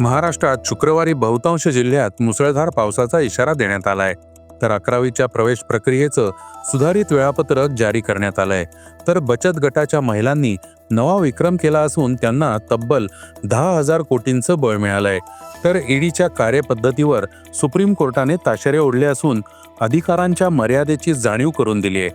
महाराष्ट्रात शुक्रवारी बहुतांश जिल्ह्यात मुसळधार पावसाचा इशारा देण्यात आलाय. तर अकरावीच्या प्रवेश प्रक्रियेचं सुधारित वेळापत्रक जारी करण्यात आलंय. तर बचत गटाच्या महिलांनी नवा विक्रम केला असून त्यांना तब्बल दहा हजार कोटींचं बळ मिळालंय. तर ईडीच्या कार्यपद्धतीवर सुप्रीम कोर्टाने ताशेरे ओढले असून अधिकारांच्या मर्यादेची जाणीव करून दिली आहे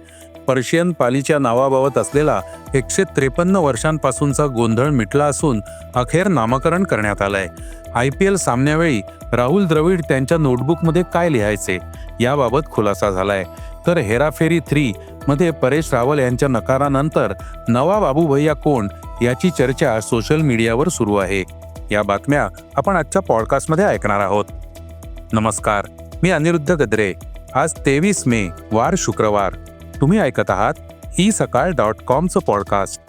पर्शियन पालीच्या नावाबाबत असलेला एकशे त्रेपन्न वर्षांपासूनचा गोंधळ मिटला असून अखेर नामकरण करण्यात आलंय. आय पी एल सामन्यावेळी राहुल द्रविड त्यांच्या नोटबुकमध्ये काय लिहायचे? याबाबत खुलासा झालाय. तर हेराफेरी थ्री मध्ये परेश रावल यांच्या नकारानंतर नवा बाबू भैया कोण याची चर्चा सोशल मीडियावर सुरू आहे. या बातम्या आपण आजच्या पॉडकास्टमध्ये ऐकणार आहोत. नमस्कार मी अनिरुद्ध गद्रे. आज तेवीस मे वार शुक्रवार. तुम्ही ऐकत आहात ई सकाळ डॉट कॉमचं पॉडकास्ट.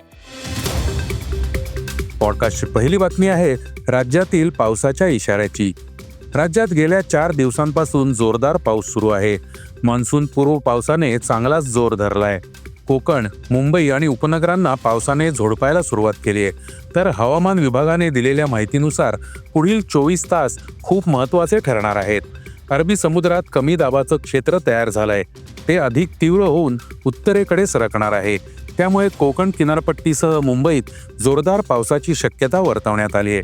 पॉडकास्टची पहिली बातमी आहे राज्यातील पावसाच्या इशाऱ्याची. राज्यात गेल्या चार दिवसांपासून जोरदार पाऊस सुरू आहे. मान्सून पूर्व पावसाने चांगलाच जोर धरलाय. कोकण मुंबई आणि उपनगरांना पावसाने झोडपायला सुरुवात केली आहे. तर हवामान विभागाने दिलेल्या माहितीनुसार पुढील चोवीस तास खूप महत्त्वाचे ठरणार आहेत. अरबी समुद्रात कमी दाबाचं क्षेत्र तयार झालंय. ते अधिक तीव्र होऊन उत्तरेकडे सरकणार आहे. त्यामुळे कोकण किनारपट्टीसह मुंबईत जोरदार पावसाची शक्यता वर्तवण्यात आली आहे.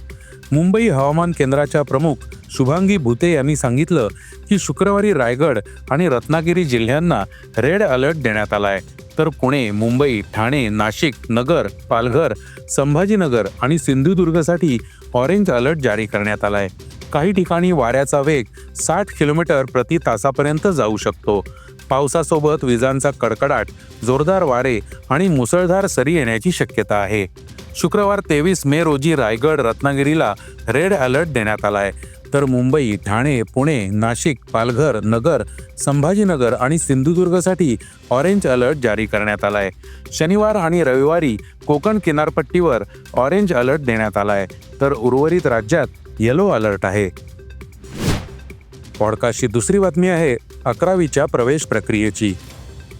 मुंबई हवामान केंद्राच्या प्रमुख शुभांगी भुते यांनी सांगितलं की शुक्रवारी रायगड आणि रत्नागिरी जिल्ह्यांना रेड अलर्ट देण्यात आलाय. तर पुणे मुंबई ठाणे नाशिक नगर पालघर संभाजीनगर आणि सिंधुदुर्गसाठी ऑरेंज अलर्ट जारी करण्यात आलाय. काही ठिकाणी वाऱ्याचा वेग साठ किलोमीटर प्रति तासापर्यंत जाऊ शकतो. पावसासोबत विजांचा कडकडाट जोरदार वारे आणि मुसळधार सरी येण्याची शक्यता आहे. शुक्रवार तेवीस मे रोजी रायगड रत्नागिरीला रेड अलर्ट देण्यात आलाय. तर मुंबई ठाणे पुणे नाशिक पालघर नगर संभाजीनगर आणि सिंधुदुर्गसाठी ऑरेंज अलर्ट जारी करण्यात आलाय. शनिवार आणि रविवारी कोकण किनारपट्टीवर ऑरेंज अलर्ट देण्यात आलाय. तर उर्वरित राज्यात येलो अलर्ट आहे. पॉडकास्टची दुसरी बातमी आहे अकरावीच्या प्रवेश प्रक्रियेची.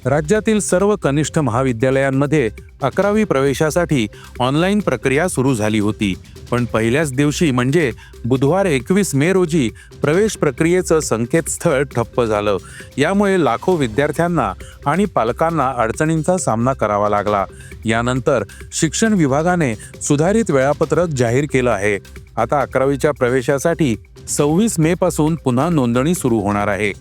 राज्यातील सर्व कनिष्ठ महाविद्यालयांमध्ये अकरावी प्रवेशासाठी ऑनलाईन प्रक्रिया सुरू झाली होती. पण पहिल्याच दिवशी म्हणजे बुधवार एकवीस मे रोजी प्रवेश प्रक्रियेचं संकेतस्थळ ठप्प झालं. यामुळे लाखो विद्यार्थ्यांना आणि पालकांना अडचणींचा सामना करावा लागला. यानंतर शिक्षण विभागाने सुधारित वेळापत्रक जाहीर केलं आहे. आता अकरावीच्या प्रवेशासाठी सव्वीस मे पासून पुन्हा नोंदणी सुरू होणार आहे.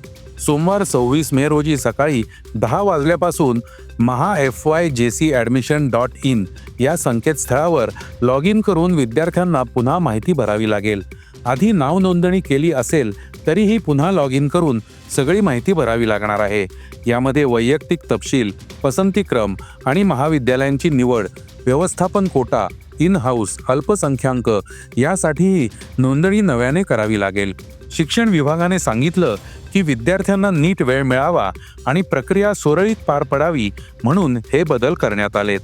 सोमवार सव्वीस मे रोजी सकाळी दहा वाजल्यापासून Maha F Y J C admission dot in या संकेतस्थळावर लॉग इन करून विद्यार्थ्यांना पुन्हा माहिती भरावी लागेल. आधी नाव नोंदणी केली असेल तरीही पुन्हा लॉग इन करून सगळी माहिती भरावी लागणार आहे. यामध्ये वैयक्तिक तपशील पसंतीक्रम आणि महाविद्यालयांची निवड व्यवस्थापन कोटा इन हाऊस अल्पसंख्याक यासाठीही नोंदणी नव्याने करावी लागेल. शिक्षण विभागाने सांगितलं की विद्यार्थ्यांना नीट वेळ मिळावा आणि प्रक्रिया सुरळीत पार पडावी म्हणून हे बदल करण्यात आलेत.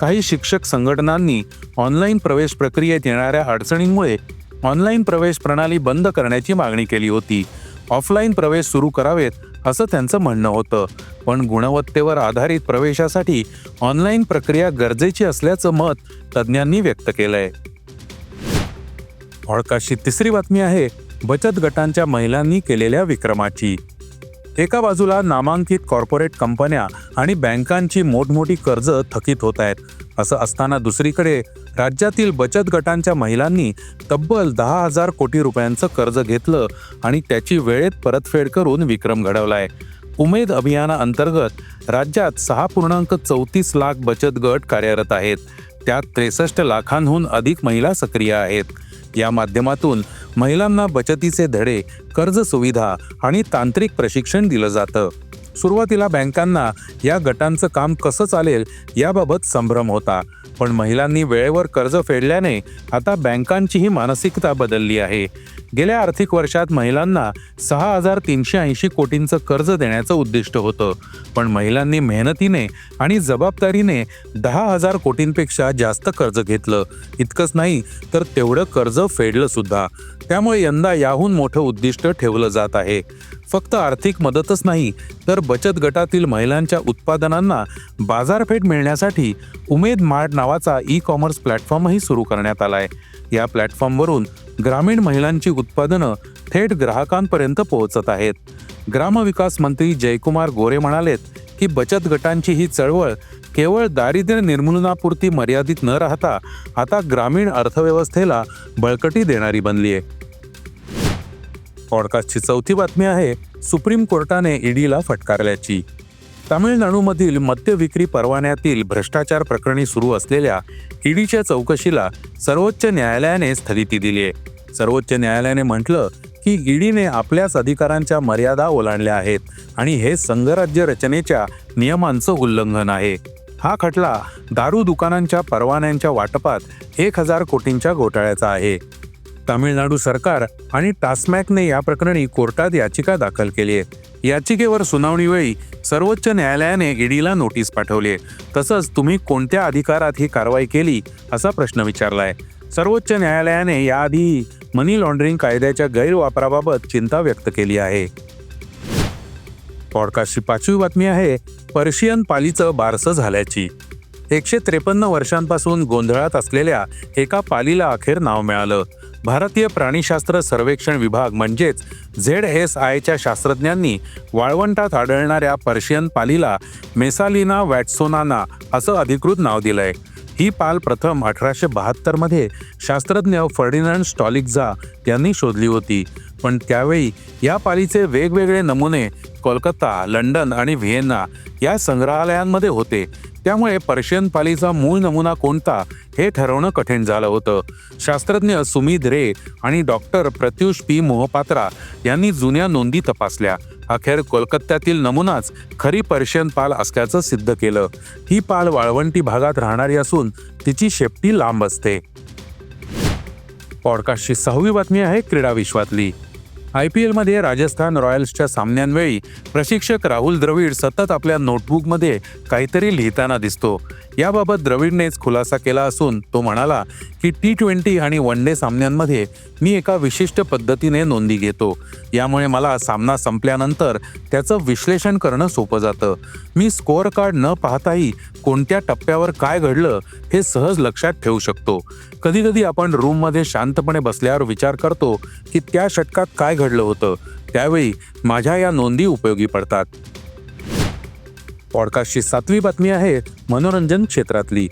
काही शिक्षक संघटनांनी ऑनलाईन प्रवेश प्रक्रियेत येणाऱ्या अडचणींमुळे ऑनलाईन प्रवेश प्रणाली बंद करण्याची मागणी केली होती. ऑफलाईन प्रवेश सुरू करावेत असं त्यांचं म्हणणं होतं. पण गुणवत्तेवर आधारित प्रवेशासाठी ऑनलाईन प्रक्रिया गरजेची असल्याचं मत तज्ज्ञांनी व्यक्त केलंय. पॉडकास्टची तिसरी बातमी आहे बचत गटांच्या महिलांनी केलेल्या विक्रमाची. एका बाजूला नामांकित कॉर्पोरेट कंपन्या आणि बँकांची मोठमोठी कर्ज थकीत होत आहेत. असं असताना दुसरीकडे राज्यातील बचत गटांच्या महिलांनी तब्बल दहा हजार कोटी रुपयांचं कर्ज घेतलं आणि त्याची वेळेत परतफेड करून विक्रम घडवलाय. उमेद अभियानाअंतर्गत राज्यात सहा पूर्णांक चौतीस लाख बचत गट कार्यरत आहेत. त्यात त्रेसष्ट लाखांहून अधिक महिला सक्रिय आहेत. या माध्यमातून महिलांना बचतीचे धडे कर्ज सुविधा आणि तांत्रिक प्रशिक्षण दिलं जातं. सुरुवातीला बँकांना या गटांचं काम कसं चालेल याबाबत संभ्रम होता. पण महिलांनी वेळेवर कर्ज फेडल्याने आता बँकांचीही मानसिकता बदलली आहे. गेल्या आर्थिक वर्षात महिलांना सहा हजार तीनशे ऐंशी कोटींचं कर्ज देण्याचं उद्दिष्ट होतं. पण महिलांनी मेहनतीने आणि जबाबदारीने दहा हजार कोटींपेक्षा जास्त कर्ज घेतलं. इतकंच नाही तर तेवढं कर्ज फेडलं सुद्धा. त्यामुळे यंदा याहून मोठं उद्दिष्ट ठेवलं जात आहे. फक्त आर्थिक मदतच नाही तर बचत गटातील महिलांच्या उत्पादनांना बाजारपेठ मिळण्यासाठी उमेद मार्ट नावाचा ई कॉमर्स प्लॅटफॉर्मही सुरू करण्यात आला आहे या प्लॅटफॉर्मवरून ग्रामीण महिलांची उत्पादनं थेट ग्राहकांपर्यंत पोहोचत आहेत. ग्रामविकास मंत्री जयकुमार गोरे म्हणालेत की बचत गटांची ही चळवळ केवळ दारिद्र्य निर्मूलनापुरती मर्यादित न राहता आता ग्रामीण अर्थव्यवस्थेला बळकटी देणारी बनली आहे. पॉडकास्टची चौथी बातमी आहे सुप्रीम कोर्टाने ईडीला फटकारल्याची. तामिळनाडूमधील मद्य विक्री परवान्यातील भ्रष्टाचार प्रकरणी सुरू असलेल्या ईडीच्या चौकशीला सर्वोच्च न्यायालयाने स्थगिती दिली आहे. सर्वोच्च न्यायालयाने म्हटलं की ईडीने आपल्याच अधिकारांच्या मर्यादा ओलांडल्या आहेत आणि हे संघराज्य रचनेच्या नियमांचं उल्लंघन आहे. हा खटला दारू दुकानांच्या परवान्यांच्या वाटपात एक हजार कोटींच्या घोटाळ्याचा आहे. तामिळनाडू सरकार आणि टास्मॅकने या प्रकरणी कोर्टात याचिका दाखल केली आहे. याचिकेवर सुनावणीवेळी सर्वोच्च न्यायालयाने ईडीला नोटीस पाठवली आहे. तसंच तुम्ही कोणत्या अधिकारात ही कारवाई केली असा प्रश्न विचारलाय. सर्वोच्च न्यायालयाने याआधी मनी लॉन्ड्रिंग कायद्याच्या गैरवापराबाबत चिंता व्यक्त केली आहे. पॉडकास्टची पाचवी बातमी आहे पर्शियन पालीचं बारसं झाल्याची. एकशे त्रेपन्न वर्षांपासून गोंधळात असलेल्या एका पालीला अखेर नाव मिळालं. भारतीय प्राणीशास्त्र सर्वेक्षण विभाग म्हणजेच झेड एस आयच्या शास्त्रज्ञांनी वाळवंटात आढळणाऱ्या पर्शियन पालीला मेसालिना वॅटसोनाना असं अधिकृत नाव दिलंय. ही पाल प्रथम अठराशे बहात्तरमध्ये शास्त्रज्ञ फर्डिनंड स्टॉलिक्झा यांनी शोधली होती. पण त्यावेळी या पालीचे वेगवेगळे नमुने कोलकाता लंडन आणि व्हिएन्ना या संग्रहालयांमध्ये होते. त्यामुळे पर्शियन पालीचा मूळ नमुना कोणता हे ठरवणं कठीण झालं होतं. शास्त्रज्ञ सुमित रे आणि डॉक्टर प्रत्युष पी मोहपात्रा यांनी जुन्या नोंदी तपासल्या. अखेर कोलकात्यातील नमुनाच खरी पर्शियन पाल असल्याचं सिद्ध केलं. ही पाल वाळवंटी भागात राहणारी असून तिची शेपटी लांब असते. पॉडकास्टची सहावी बातमी आहे क्रीडा विश्वातली. आय पी एलमध्ये राजस्थान रॉयल्सच्या सामन्यांवेळी प्रशिक्षक राहुल द्रविड सतत आपल्या नोटबुकमध्ये काहीतरी लिहिताना दिसतो. याबाबत द्रविडनेच खुलासा केला असून तो म्हणाला की टी ट्वेंटी आणि वन डे सामन्यांमध्ये मी एका विशिष्ट पद्धतीने नोंदी घेतो. यामुळे मला सामना संपल्यानंतर त्याचं विश्लेषण करणं सोपं जातं. मी स्कोअर कार्ड न पाहताही कोणत्या टप्प्यावर काय घडलं हे सहज लक्षात ठेवू शकतो. कधीकधी आपण रूममध्ये शांतपणे बसल्यावर विचार करतो की त्या षटकात काय घडलं होतं. त्यावेळी माझ्या या नोंदी उपयोगी पडतात. पॉडकास्टची सातवी बातमी आहे मनोरंजन क्षेत्रातली.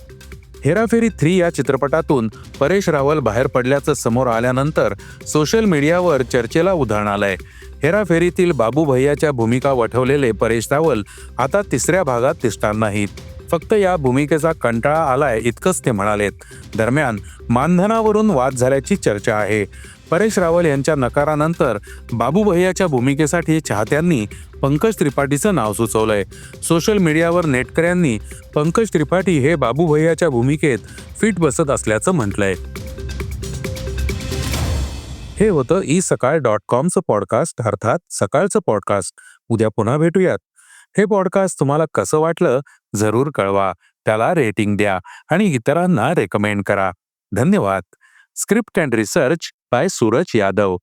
हेराफेरी थ्री या चित्रपटातून परेश रावल बाहेर पडल्याचं समोर आल्यानंतर सोशल मीडियावर चर्चेला उधाण आलंय. हेराफेरीतील बाबू भैयाच्या भूमिका वठवलेले परेश रावल आता तिसऱ्या भागात दिसणार नाहीत. फक्त या भूमिकेचा कंटाळा आलाय इतकंच ते म्हणालेत. दरम्यान मानधनावरून वाद झाल्याची चर्चा आहे. परेश रावल यांच्या नकारानंतर बाबू भैयाच्या भूमिकेसाठी चाहत्यांनी पंकज त्रिपाठीचं नाव सुचवलंय. सोशल मीडियावर नेटकऱ्यांनी पंकज त्रिपाठी हे बाबू भैयाच्या भूमिकेत फिट बसत असल्याचं म्हटलंय. हे होतं ई सकाळ डॉट कॉमचं पॉडकास्ट अर्थात सकाळचं पॉडकास्ट उद्या पुन्हा भेटूयात. हे पॉडकास्ट तुम्हाला कसं वाटलं जरूर कळवा. त्याला रेटिंग द्या आणि इतरांना रेकमेंड करा. धन्यवाद. Script and research by Suraj Yadav